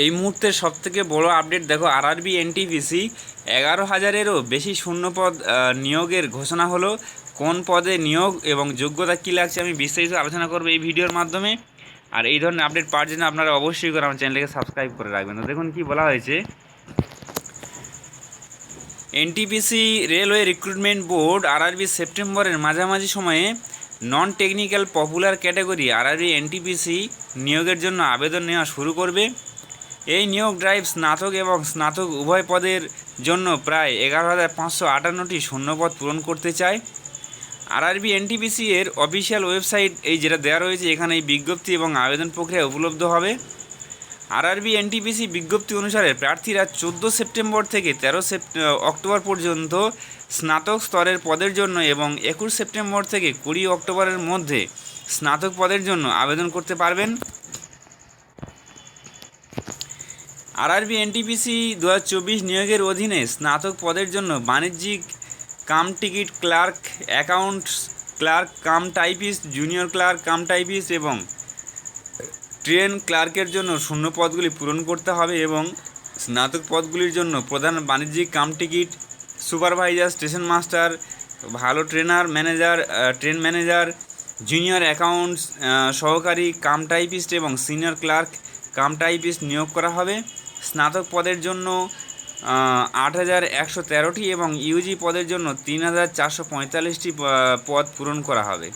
এই মুহূর্তের সবথেকে বড় আপডেট দেখো আরআরবি এনটিপিসি এগারো হাজারেরও বেশি শূন্যপদ নিয়োগের ঘোষণা হলো। কোন পদে নিয়োগ এবং যোগ্যতা কী লাগছে আমি বিস্তারিত আলোচনা করব এই ভিডিওর মাধ্যমে। আর এই ধরনের আপডেট পাওয়ার জন্য আপনারা অবশ্যই করে আমার চ্যানেলকে সাবস্ক্রাইব করে রাখবেন। তো দেখুন কি বলা হয়েছে। NTPC railway recruitment board RRB সেপ্টেম্বরের মাঝামাঝি সময়ে non technical popular category RRB NTPC নিয়োগের জন্য আবেদন নেওয়া শুরু করবে। এই নিয়োগ ড্রাইভ স্নাতক এবং স্নাতক উভয় পদের জন্য প্রায় এগারো হাজার পাঁচশো আটান্নটি শূন্যপদ পূরণ করতে চায়। আরআরবি এনটিপিসি এর অফিসিয়াল ওয়েবসাইট এই যেটা দেওয়া রয়েছে, এখানে এই বিজ্ঞপ্তি এবং আবেদন প্রক্রিয়া উপলব্ধ হবে। আরআরবি এনটিপিসি বিজ্ঞপ্তি অনুসারে প্রার্থীরা চোদ্দ সেপ্টেম্বর থেকে তেরো অক্টোবর পর্যন্ত স্নাতক স্তরের পদের জন্য এবং একুশ সেপ্টেম্বর থেকে কুড়ি অক্টোবরের মধ্যে স্নাতক পদের জন্য আবেদন করতে পারবেন। আরআরবি এনটিপিসি দু হাজার চব্বিশ নিয়োগের অধীনে স্নাতক পদের জন্য বাণিজ্যিক cum ticket clerk, accounts clerk, cum typist, junior clerk, cum typist এবং ট্রেন ক্লার্কের জন্য শূন্য পদগুলি পূরণ করতে হবে এবং স্নাতক পদগুলির জন্য প্রধান বাণিজ্যিক cum ticket supervisor, station master, ভালো trainer manager train manager, junior accounts সহকারী কাম টাইপিস্ট এবং সিনিয়র ক্লার্ক কাম টাইপিস্ট নিয়োগ করা হবে। স্নাতক পদের জন্য আট হাজার একশো তেরোটি এবং ইউজি পদের জন্য তিন হাজার চারশো পঁয়তাল্লিশটি পদ পূরণ করা হবে।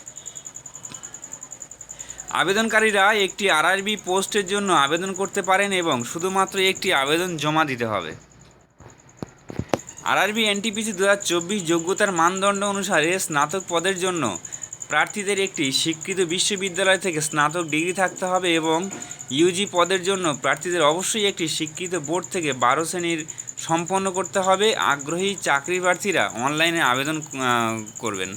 আবেদনকারীরা একটি আরআরবি পোস্টের জন্য আবেদন করতে পারেন এবং শুধুমাত্র একটি আবেদন জমা দিতে হবে। আরআরবি এনটিপিসি দু হাজার চব্বিশ যোগ্যতার মানদণ্ড অনুসারে স্নাতক পদের জন্য প্রার্থীদের একটি স্বীকৃত বিশ্ববিদ্যালয় থেকে স্নাতক ডিগ্রি থাকতে হবে এবং ইউজি পদের জন্য প্রার্থীদের অবশ্যই একটি স্বীকৃত বোর্ড থেকে বারো শ্রেণির সম্পন্ন করতে হবে। আগ্রহী চাকরি প্রার্থীরা অনলাইনে আবেদন করবেন।